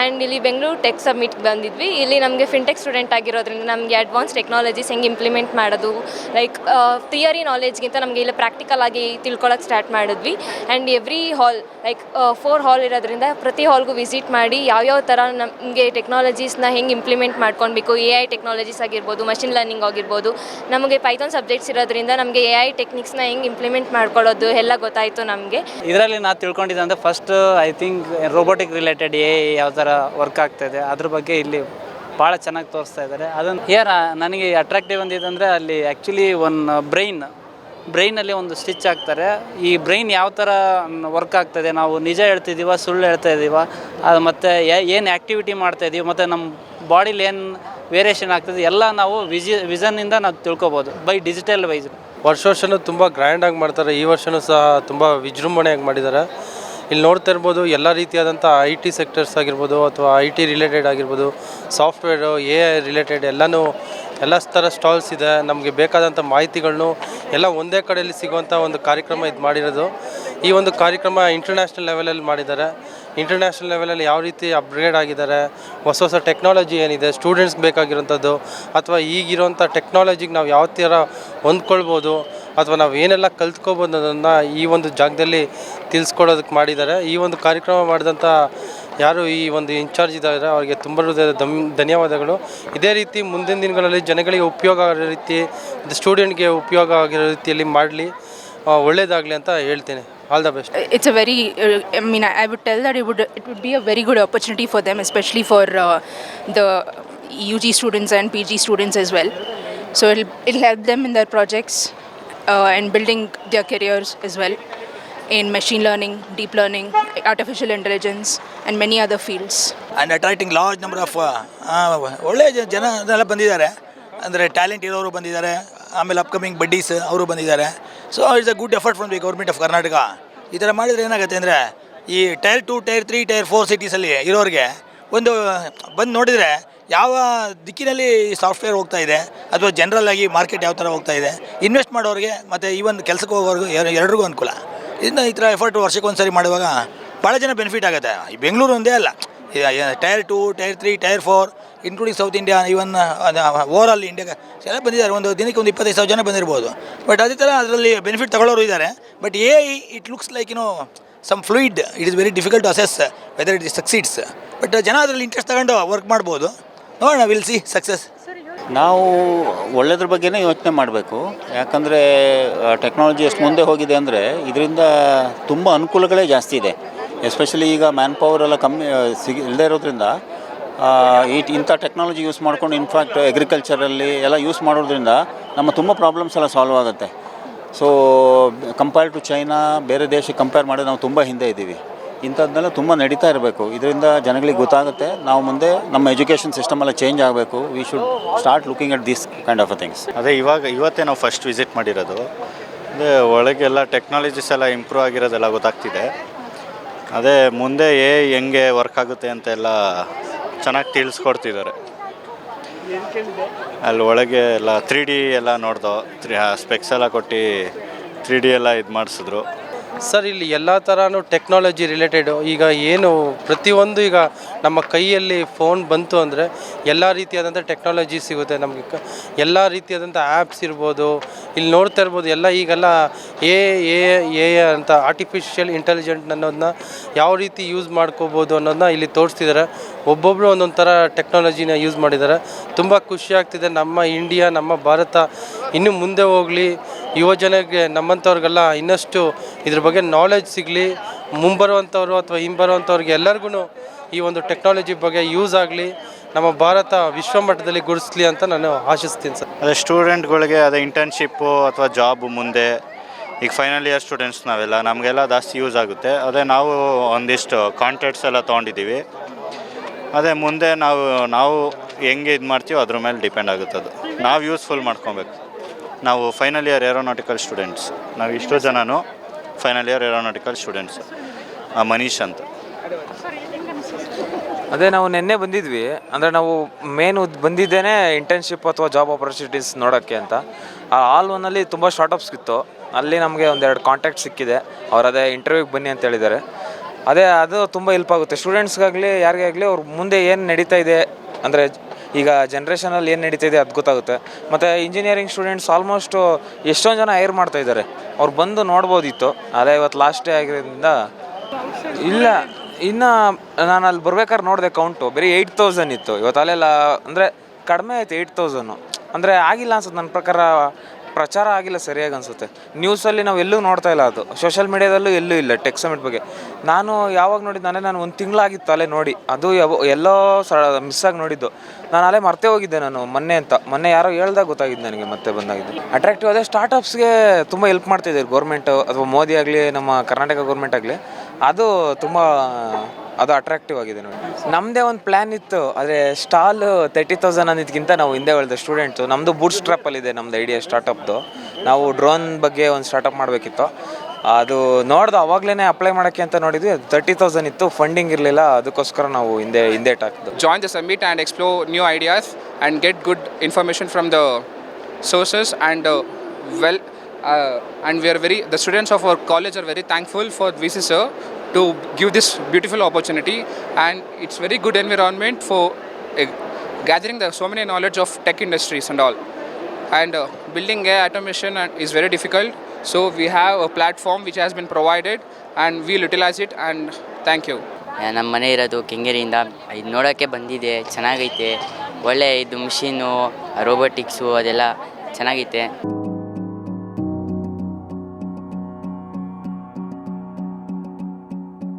And ಇಲ್ಲಿ Bengaluru tech submit ಬಂದಿದ್ವಿ. ಇಲ್ಲಿ ನಮಗೆ ಫಿನ್ಟೆಕ್ ಸ್ಟೂಡೆಂಟ್ ಆಗಿರೋದ್ರಿಂದ ನಮಗೆ ಅಡ್ವಾನ್ಸ್ ಟೆಕ್ನಾಲಜೀಸ್ ಹೆಂಗೆ ಇಂಪ್ಲಿಮೆಂಟ್ ಮಾಡೋದು ಲೈಕ್ ಥಿಯರಿ ನಾಲೆಜ್ಗಿಂತ ನಮಗೆ ಇಲ್ಲಿ ಪ್ರಾಕ್ಟಿಕಲ್ ಆಗಿ ತಿಳ್ಕೊಳಕ್ಕೆ ಸ್ಟಾರ್ಟ್ ಮಾಡಿದ್ವಿ. And every hall like four hall ಇರೋದ್ರಿಂದ ಪ್ರತಿ ಹಾಲ್ಗೂ ವಿಸಿಟ್ ಮಾಡಿ ಯಾವ್ಯಾವ ಥರ ನಮಗೆ ಟೆಕ್ನಾಲಜೀಸ್ನ ಹೆಂಗೆ ಇಂಪ್ಲಿಮೆಂಟ್ ಮಾಡ್ಕೊಳ್ಬೇಕು ಎ ಐ ಟೆಕ್ನಾಲಜೀಸ್ ಆಗಿರ್ಬೋದು ಮಷಿನ್ ಲರ್ನಿಂಗ್ ಆಗಿರ್ಬೋದು, ನಮಗೆ ಪೈಥಾನ್ ಸಬ್ಜೆಕ್ಟ್ಸ್ ಇರೋದ್ರಿಂದ ನಮಗೆ ಎ ಐ ಟೆಕ್ನಿಕ್ಸ್ನ ಹೆಂಗೆ ಇಂಪ್ಲಿಮೆಂಟ್ ಮಾಡ್ಕೊಳ್ಳೋದು ಎಲ್ಲ ಗೊತ್ತಾಯಿತು ನಮಗೆ. ಇದರಲ್ಲಿ ನಾನು ತಿಳ್ಕೊಂಡಿದ್ದೆ ಅಂದರೆ first I think robotic related A ಯಾವ ವರ್ಕ್ ಆಗ್ತಾ ಇದೆ. ಅದ್ರ ಬಗ್ಗೆ ಇಲ್ಲಿ ಭಾಳ ಚೆನ್ನಾಗಿ ತೋರಿಸ್ತಾ ಇದ್ದಾರೆ ಅದನ್ನು ಏನ ನನಗೆ ಅಟ್ರಾಕ್ಟಿವ್ ಅಂದಿದ್ದಂದರೆ ಅಲ್ಲಿ ಆ್ಯಕ್ಚುಲಿ ಒನ್ ಬ್ರೈನ್ ಬ್ರೈನಲ್ಲಿ ಒಂದು ಸ್ಟಿಚ್ ಹಾಕ್ತಾರೆ. ಈ ಬ್ರೈನ್ ಯಾವ ಥರ ವರ್ಕ್ ಆಗ್ತದೆ ನಾವು ನಿಜ ಹೇಳ್ತಿದ್ದೀವ ಸುಳ್ಳು ಹೇಳ್ತಾ ಇದ್ದೀವ ಅದು ಮತ್ತು ಏನು ಆ್ಯಕ್ಟಿವಿಟಿ ಮಾಡ್ತಾ ಇದ್ದೀವಿ ಮತ್ತು ನಮ್ಮ ಬಾಡಿಲಿ ಏನು ವೇರಿಯೇಷನ್ ಆಗ್ತದೆ ಎಲ್ಲ ನಾವು ವಿಜಿ ವಿಷನ್ನಿಂದ ನಾವು ತಿಳ್ಕೊಬೋದು ಬೈ ಡಿಜಿಟಲ್ ವೈಸ್ ವರ್ಷ ವರ್ಷವೂ ತುಂಬ ಗ್ರ್ಯಾಂಡಾಗಿ ಮಾಡ್ತಾರೆ. ಈ ವರ್ಷವೂ ಸಹ ತುಂಬ ವಿಜೃಂಭಣೆಯಾಗಿ ಮಾಡಿದ್ದಾರೆ. ಇಲ್ಲಿ ನೋಡ್ತಾ ಇರ್ಬೋದು, ಎಲ್ಲ ರೀತಿಯಾದಂಥ ಐ ಟಿ ಸೆಕ್ಟರ್ಸ್ ಆಗಿರ್ಬೋದು ಅಥವಾ ಐ ಟಿ ರಿಲೇಟೆಡ್ ಆಗಿರ್ಬೋದು ಸಾಫ್ಟ್ವೇರು ಎ ಐ ರಿಲೇಟೆಡ್ ಎಲ್ಲನೂ, ಎಲ್ಲ ಥರ ಸ್ಟಾಲ್ಸ್ ಇದೆ. ನಮಗೆ ಬೇಕಾದಂಥ ಮಾಹಿತಿಗಳನ್ನು ಎಲ್ಲ ಒಂದೇ ಕಡೆಯಲ್ಲಿ ಸಿಗುವಂಥ ಒಂದು ಕಾರ್ಯಕ್ರಮ ಇದು ಮಾಡಿರೋದು. ಈ ಒಂದು ಕಾರ್ಯಕ್ರಮ ಇಂಟರ್ನ್ಯಾಷನಲ್ ಲೆವೆಲಲ್ಲಿ ಮಾಡಿದ್ದಾರೆ. ಇಂಟರ್ನ್ಯಾಷನಲ್ ಲೆವೆಲಲ್ಲಿ ಯಾವ ರೀತಿ ಅಪ್ಗ್ರೇಡ್ ಆಗಿದ್ದಾರೆ, ಹೊಸ ಹೊಸ ಟೆಕ್ನಾಲಜಿ ಏನಿದೆ ಸ್ಟೂಡೆಂಟ್ಸ್ಗೆ ಬೇಕಾಗಿರೋಂಥದ್ದು ಅಥವಾ ಈಗಿರೋಂಥ ಟೆಕ್ನಾಲಜಿಗೆ ನಾವು ಯಾವ ಥರ ಹೊಂದ್ಕೊಳ್ಬೋದು, ಅಥವಾ ನಾವು ಏನೆಲ್ಲ ಕಲ್ತ್ಕೋಬೋದು ಅನ್ನೋದನ್ನು ಈ ಒಂದು ಜಾಗದಲ್ಲಿ ತಿಳಿಸ್ಕೊಡೋದಕ್ಕೆ ಮಾಡಿದ್ದಾರೆ. ಈ ಒಂದು ಕಾರ್ಯಕ್ರಮ ಮಾಡಿದಂಥ ಯಾರು ಈ ಒಂದು ಇನ್ಚಾರ್ಜ್ ಇದ್ದಾರೆ, ಅವರಿಗೆ ತುಂಬ ಹೃದಯದ ದಮ್, ಧನ್ಯವಾದಗಳು. ಇದೇ ರೀತಿ ಮುಂದಿನ ದಿನಗಳಲ್ಲಿ ಜನಗಳಿಗೆ ಉಪಯೋಗ ಆಗೋ ರೀತಿ ಸ್ಟೂಡೆಂಟ್ಗೆ ಉಪಯೋಗ ಆಗಿರೋ ರೀತಿಯಲ್ಲಿ ಮಾಡಲಿ ಒಳ್ಳೆಯದಾಗಲಿ ಅಂತ ಹೇಳ್ತೇನೆ. all the best it's a very uh, i mean I, I would tell that it would it would be a very good opportunity for them especially for uh, the ug students and pg students as well so it'll, it'll help them in their projects uh, and building their careers as well in machine learning deep learning artificial intelligence and many other fields and attracting large number of ಒಳ್ಳೆಯ ಜ- ಜನ ಎಲ್ಲ ಬಂದಿದ್ದಾರೆ ಅಂದರೆ talent ಇರೋರು ಬಂದಿದ್ದಾರೆ ಆಮೇಲೆ upcoming buddies ಅವರು ಬಂದಿದ್ದಾರೆ so it's a good effort from the government of Karnataka ಈ ಥರ ಮಾಡಿದರೆ ಏನಾಗುತ್ತೆ ಅಂದರೆ, ಈ tier two tier three tier four ಸಿಟೀಸಲ್ಲಿ ಇರೋರಿಗೆ ಒಂದು, ಬಂದು ನೋಡಿದರೆ ಯಾವ ದಿಕ್ಕಿನಲ್ಲಿ ಸಾಫ್ಟ್ವೇರ್ ಹೋಗ್ತಾ ಇದೆ, ಅಥವಾ ಜನರಲ್ ಆಗಿ ಮಾರ್ಕೆಟ್ ಯಾವ ಥರ ಹೋಗ್ತಾ ಇದೆ ಇನ್ವೆಸ್ಟ್ ಮಾಡೋರಿಗೆ ಮತ್ತು ಈವನ್ ಕೆಲಸಕ್ಕೆ ಹೋಗೋರಿಗೆ ಎರಡರಿಗೂ ಅನುಕೂಲ. ಇದನ್ನ ಈ ಥರ ಎಫರ್ಟ್ ವರ್ಷಕ್ಕೆ ಒಂದು ಸರಿ ಮಾಡುವಾಗ ಭಾಳ ಜನ ಬೆನಿಫಿಟ್ ಆಗುತ್ತೆ. ಈ ಬೆಂಗಳೂರು ಒಂದೇ ಅಲ್ಲ. Tier two tier three tier four including south India even over all India ಎಲ್ಲ ಬಂದಿದ್ದಾರೆ, ಒಂದು ದಿನಕ್ಕೆ ಒಂದು ಇಪ್ಪತ್ತೈದು ಸಾವಿರ ಜನ ಬಂದಿರ್ಬೋದು. ಬಟ್ ಅದೇ ಥರ ಅದರಲ್ಲಿ ಬೆನಿಫಿಟ್ ತಗೊಳ್ಳೋರು ಇದ್ದಾರೆ but A it looks like ಏನೋ some fluid it is very difficult to assess whether it succeeds but ಜನ ಅದರಲ್ಲಿ ಇಂಟ್ರೆಸ್ಟ್ ತಗೊಂಡು ವರ್ಕ್ ಮಾಡ್ಬೋದು. ನೋಡೋಣ ವಿಲ್ ಸಿ ಸಕ್ಸಸ್ ನಾವು ಒಳ್ಳೆಯದ್ರ ಬಗ್ಗೆನೇ ಯೋಚನೆ ಮಾಡಬೇಕು. ಯಾಕಂದರೆ ಟೆಕ್ನಾಲಜಿ ಎಷ್ಟು ಮುಂದೆ ಹೋಗಿದೆ ಅಂದರೆ, ಇದರಿಂದ ತುಂಬ ಅನುಕೂಲಗಳೇ ಜಾಸ್ತಿ ಇದೆ. ಎಸ್ಪೆಷಲಿ ಈಗ ಮ್ಯಾನ್ ಪವರ್ ಎಲ್ಲ ಕಮ್ಮಿ ಸಿಗಿ ಇಲ್ಲದೇ ಇರೋದ್ರಿಂದ ಈ ಇಂಥ ಟೆಕ್ನಾಲಜಿ ಯೂಸ್ ಮಾಡ್ಕೊಂಡು ಇನ್ಫ್ಯಾಕ್ಟ್ ಅಗ್ರಿಕಲ್ಚರಲ್ಲಿ ಎಲ್ಲ ಯೂಸ್ ಮಾಡೋದ್ರಿಂದ ನಮ್ಮ ತುಂಬ ಪ್ರಾಬ್ಲಮ್ಸ್ ಎಲ್ಲ ಸಾಲ್ವ್ ಆಗುತ್ತೆ. ಸೊ ಕಂಪೇರ್ ಟು ಚೈನಾ ಬೇರೆ ದೇಶಕ್ಕೆ ಕಂಪೇರ್ ಮಾಡಿದ್ರೆ ನಾವು ತುಂಬ ಹಿಂದೆ ಇದ್ದೀವಿ. ಇಂಥದ್ದನ್ನೆಲ್ಲ ತುಂಬ ನಡೀತಾ ಇರಬೇಕು. ಇದರಿಂದ ಜನಗಳಿಗೆ ಗೊತ್ತಾಗುತ್ತೆ. ನಾವು ಮುಂದೆ ನಮ್ಮ ಎಜುಕೇಷನ್ ಸಿಸ್ಟಮ್ ಎಲ್ಲ ಚೇಂಜ್ ಆಗಬೇಕು. We should start looking at this kind of things ಅದೇ ಇವಾಗ, ಇವತ್ತೇ ನಾವು ಫಸ್ಟ್ ವಿಸಿಟ್ ಮಾಡಿರೋದು. ಅದೇ ಒಳಗೆಲ್ಲ ಟೆಕ್ನಾಲಜೀಸ್ ಎಲ್ಲ ಇಂಪ್ರೂವ್ ಆಗಿರೋದೆಲ್ಲ ಗೊತ್ತಾಗ್ತಿದೆ. ಅದೇ ಮುಂದೆ ಏ ಹೆಂಗೆ ವರ್ಕ್ ಆಗುತ್ತೆ ಅಂತೆಲ್ಲ ಚೆನ್ನಾಗಿ ತಿಳಿಸ್ಕೊಡ್ತಿದ್ದಾರೆ. ಅಲ್ಲಿ ಒಳಗೆ ಎಲ್ಲ ತ್ರೀ ಡಿ ಎಲ್ಲ ನೋಡ್ದೋ ತ್ರೀ ಸ್ಪೆಕ್ಸ್ ಎಲ್ಲ ಕೊಟ್ಟು ತ್ರೀ ಡಿ ಎಲ್ಲ ಇದು ಮಾಡಿಸಿದ್ರು. ಸರ್, ಇಲ್ಲಿ ಎಲ್ಲ ಥರನೂ ಟೆಕ್ನಾಲಜಿ ರಿಲೇಟೆಡ್ ಈಗ ಏನು ಪ್ರತಿಯೊಂದು ಈಗ ನಮ್ಮ ಕೈಯಲ್ಲಿ ಫೋನ್ ಬಂತು ಅಂದರೆ ಎಲ್ಲ ರೀತಿಯಾದಂಥ ಟೆಕ್ನಾಲಜಿ ಸಿಗುತ್ತೆ ನಮಗೆ. ಕ, ಎಲ್ಲ ರೀತಿಯಾದಂಥ ಆ್ಯಪ್ಸ್ ಇರ್ಬೋದು, ಇಲ್ಲಿ ನೋಡ್ತಾ ಇರ್ಬೋದು, ಎಲ್ಲ ಈಗೆಲ್ಲ ಎ ಎ ಎ ಅಂತ ಆರ್ಟಿಫಿಷಿಯಲ್ ಇಂಟೆಲಿಜೆಂಟ್ ಅನ್ನೋದನ್ನ ಯಾವ ರೀತಿ ಯೂಸ್ ಮಾಡ್ಕೋಬೋದು ಅನ್ನೋದನ್ನ ಇಲ್ಲಿ ತೋರಿಸ್ತಿದ್ದಾರೆ ಒಬ್ಬೊಬ್ಬರು ಒಂದೊಂದು ಥರ ಟೆಕ್ನಾಲಜಿನ ಯೂಸ್ ಮಾಡಿದ್ದಾರೆ ತುಂಬ ಖುಷಿ ಆಗ್ತಿದೆ. ನಮ್ಮ ಇಂಡಿಯಾ ನಮ್ಮ ಭಾರತ ಇನ್ನೂ ಮುಂದೆ ಹೋಗಲಿ. ಯುವಜನಗೆ ನಮ್ಮಂಥವ್ರಿಗೆಲ್ಲ ಇನ್ನಷ್ಟು ಇದ್ರ ಬಗ್ಗೆ ನಾಲೆಜ್ ಸಿಗಲಿ. ಮುಂಬರುವಂಥವ್ರು ಅಥವಾ ಹಿಂಬರುವಂಥವ್ರಿಗೆ ಎಲ್ಲರಿಗೂ ಈ ಒಂದು ಟೆಕ್ನಾಲಜಿ ಬಗ್ಗೆ ಯೂಸ್ ಆಗಲಿ. ನಮ್ಮ ಭಾರತ ವಿಶ್ವಮಟ್ಟದಲ್ಲಿ ಗುರುಸ್ಲಿ ಅಂತ ನಾನು ಆಶಿಸ್ತೀನಿ ಸರ್. ಅದೇ ಸ್ಟೂಡೆಂಟ್ಗಳಿಗೆ ಅದೇ ಇಂಟರ್ನ್ಶಿಪ್ಪು ಅಥವಾ ಜಾಬ್ ಮುಂದೆ, ಈಗ ಫೈನಲ್ ಇಯರ್ ಸ್ಟೂಡೆಂಟ್ಸ್ ನಾವೆಲ್ಲ, ನಮಗೆಲ್ಲ ಜಾಸ್ತಿ ಯೂಸ್ ಆಗುತ್ತೆ. ಅದೇ ನಾವು ಒಂದಿಷ್ಟು ಕಾಂಟ್ಯಾಕ್ಟ್ಸ್ ಎಲ್ಲ ತೊಗೊಂಡಿದ್ದೀವಿ. ಅದೇ ಮುಂದೆ ನಾವು ನಾವು ಹೆಂಗೆ ಇದು ಮಾಡ್ತೀವೋ ಅದ್ರ ಮೇಲೆ ಡಿಪೆಂಡ್ ಆಗುತ್ತೆ ಅದು ನಾವು ಯೂಸ್ಫುಲ್ ಮಾಡ್ಕೊಬೇಕು. ನಾವು ಫೈನಲ್ ಇಯರ್ ಏರೋನಾಟಿಕಲ್ ಸ್ಟೂಡೆಂಟ್ಸ್ ನಾವು ಇಷ್ಟೋ ಜನನೂ final year aeronautical students Manish ಅಂತ. ಅದೇ ನಾವು ನಿನ್ನೆ ಬಂದಿದ್ವಿ. ಅಂದರೆ ನಾವು ಮೇನ್ ಬಂದಿದ್ದೇನೆ ಇಂಟರ್ನ್ಶಿಪ್ ಅಥವಾ ಜಾಬ್ ಆಪರ್ಚುನಿಟೀಸ್ ನೋಡೋಕ್ಕೆ ಅಂತ. ಆ ಆಲ್ ಒನ್ನಲ್ಲಿ ತುಂಬ ಸ್ಟಾರ್ಟಪ್ಸ್ ಇತ್ತು. ಅಲ್ಲಿ ನಮಗೆ ಒಂದೆರಡು ಕಾಂಟ್ಯಾಕ್ಟ್ ಸಿಕ್ಕಿದೆ. ಅವ್ರು ಅದೇ ಇಂಟರ್ವ್ಯೂಗೆ ಬನ್ನಿ ಅಂತ ಹೇಳಿದ್ದಾರೆ. ಅದೇ ಅದು ತುಂಬ ಹೆಲ್ಪ್ ಆಗುತ್ತೆ. ಸ್ಟೂಡೆಂಟ್ಸ್ಗಾಗಲಿ ಯಾರಿಗೇ ಆಗಲಿ ಅವ್ರ ಮುಂದೆ ಏನು ನಡೀತಾ ಇದೆ, ಅಂದರೆ ಈಗ ಜನ್ರೇಷನಲ್ಲಿ ಏನು ನಡೀತಾ ಇದೆ ಅದು ಗೊತ್ತಾಗುತ್ತೆ. ಮತ್ತು ಇಂಜಿನಿಯರಿಂಗ್ ಸ್ಟೂಡೆಂಟ್ಸ್ ಆಲ್ಮೋಸ್ಟು ಎಷ್ಟೊಂದು ಜನ ಹೈರ್ ಮಾಡ್ತಾ ಇದ್ದಾರೆ. ಅವ್ರು ಬಂದು ನೋಡ್ಬೋದಿತ್ತು ಅದೇ ಇವತ್ತು ಲಾಸ್ಟ್ ಡೇ ಆಗಿರೋದ್ರಿಂದ ಇಲ್ಲ. ಇನ್ನು ನಾನು ಅಲ್ಲಿ ಬರ್ಬೇಕಾದ್ರೆ ನೋಡಿದೆ ಕೌಂಟು ಬರೀ ಏಯ್ಟ್ ತೌಸಂಡ್ ಇತ್ತು. ಇವತ್ತು ಅಲ್ಲೆಲ್ಲ, ಅಂದರೆ ಕಡಿಮೆ ಆಯಿತು ಏಯ್ಟ್ ತೌಸನ್ನು ಅಂದರೆ ಆಗಿಲ್ಲ ಅನ್ಸುತ್ತೆ ನನ್ನ ಪ್ರಕಾರ ಪ್ರಚಾರ ಆಗಿಲ್ಲ ಸರಿಯಾಗಿ ಅನಿಸುತ್ತೆ. ನ್ಯೂಸಲ್ಲಿ ನಾವು ಎಲ್ಲೂ ನೋಡ್ತಾ ಇಲ್ಲ ಅದು. ಸೋಷಿಯಲ್ ಮೀಡ್ಯಾದಲ್ಲೂ ಎಲ್ಲೂ ಇಲ್ಲ ಟೆಕ್ ಸಮಿಟ್ ಬಗ್ಗೆ. ನಾನು ಯಾವಾಗ ನೋಡಿದ್ದು ನಾನೇ ನಾನು ಒಂದು ತಿಂಗಳಾಗಿತ್ತು ಅಲ್ಲೇ ನೋಡಿ. ಅದು ಯಾವ ಎಲ್ಲೋ ಸ ಮಿಸ್ಸಾಗಿ ನೋಡಿದ್ದು. ನಾನು ಅಲ್ಲೇ ಮರ್ತೇ ಹೋಗಿದ್ದೆ ನಾನು ಮೊನ್ನೆ ಅಂತ. ಮೊನ್ನೆ ಯಾರೋ ಹೇಳ್ದಾಗ ಗೊತ್ತಾಗಿದ್ದು ನನಗೆ ಮತ್ತೆ ಬಂದಾಗಿದ್ದು. ಅಟ್ರಾಕ್ಟಿವ್ ಅದೇ ಸ್ಟಾರ್ಟಪ್ಸ್ಗೆ ತುಂಬ ಹೆಲ್ಪ್ ಮಾಡ್ತಿದ್ದಾರೆ ಗೌರ್ಮೆಂಟು ಅಥವಾ ಮೋದಿ ಆಗಲಿ, ನಮ್ಮ ಕರ್ನಾಟಕ ಗೌರ್ಮೆಂಟ್ ಆಗಲಿ. ಅದು ತುಂಬ ಅದು ಅಟ್ರಾಕ್ಟಿವ್ ಆಗಿದೆ ನೋಡಿ. ನಮ್ಮದೇ ಒಂದು ಪ್ಲ್ಯಾನ್ ಇತ್ತು, ಆದರೆ ಸ್ಟಾಲ್ ತರ್ಟಿ ತೌಸಂಡ್ ಅನ್ನೋದಕ್ಕಿಂತ ನಾವು ಹಿಂದೆ ಹೇಳಿದೆ ಸ್ಟೂಡೆಂಟ್ಸು ನಮ್ಮದು ಬೂಟ್ ಸ್ಟ್ರಾಪಲ್ಲಿದೆ ನಮ್ಮದು ಐಡಿಯಾ ಸ್ಟಾರ್ಟಪ್ದು ನಾವು ಡ್ರೋನ್ ಬಗ್ಗೆ ಒಂದು ಸ್ಟಾರ್ಟಪ್ ಮಾಡಬೇಕಿತ್ತು. ಅದು ನೋಡ್ದು ಅವಾಗಲೇ ಅಪ್ಲೈ ಮಾಡೋಕ್ಕೆ ಅಂತ ನೋಡಿದ್ವಿ, ಅದು ತರ್ಟಿ ತೌಸಂಡ್ ಇತ್ತು ಫಂಡಿಂಗ್ ಇರಲಿಲ್ಲ, ಅದಕ್ಕೋಸ್ಕರ ನಾವು ಹಿಂದೆ ಹಿಂದೆ ಟಾಕ್ದು join the submit and explore new ideas and get good information from the sources and well and we are very the students of our college are very thankful for we see sir to give this beautiful opportunity and it's very good environment for uh, gathering the so many knowledge of tech industries and all and uh, building a automation is very difficult so we have a platform which has been provided and we'll utilize it and thank you ನಮ್ಮ ಮನೆ ಇರೋದು ಕೆಂಗೇರಿಯಿಂದ ಇದು ನೋಡೋಕ್ಕೆ ಬಂದಿದೆ ಚೆನ್ನಾಗೈತೆ ಒಳ್ಳೆ ಇದು machine ರೋಬೋಟಿಕ್ಸು ಅದೆಲ್ಲ ಚೆನ್ನಾಗೈತೆ